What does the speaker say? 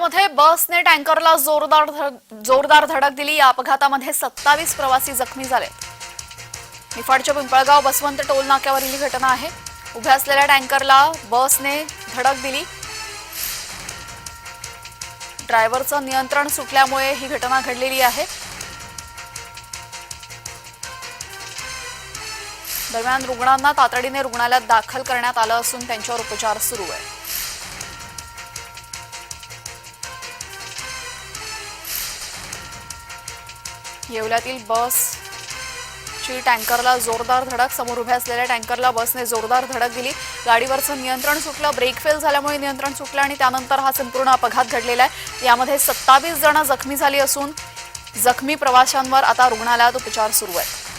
येवल्यामध्ये बसने टँकरला जोरदार जोरदार धडक दिली. या अपघातामध्ये सत्तावीस प्रवासी जखमी झाले. निफाडच्या पिंपळगाव बसवंत टोल नाक्यावरील ही घटना आहे. उभ्या असलेल्या टँकरला बसने धडक दिली. ड्रायव्हरचं नियंत्रण सुटल्यामुळे ही घटना घडलेली आहे. दरम्यान रुग्णांना तातडीने रुग्णालयात दाखल करण्यात आलं असून त्यांच्यावर उपचार सुरू आहे. येवल्यातील बस ची टँकरला जोरदार धडक. समोर उभ्या असलेल्या टँकरला बसने जोरदार धडक दिली. गाडीवरचं नियंत्रण सुटलं. ब्रेक फेल झाल्यामुळे नियंत्रण सुटलं आणि त्यानंतर हा संपूर्ण अपघात घडलेला आहे. यामध्ये सत्तावीस जण जखमी झाली असून जखमी प्रवाशांवर आता रुग्णालयात उपचार सुरू आहेत.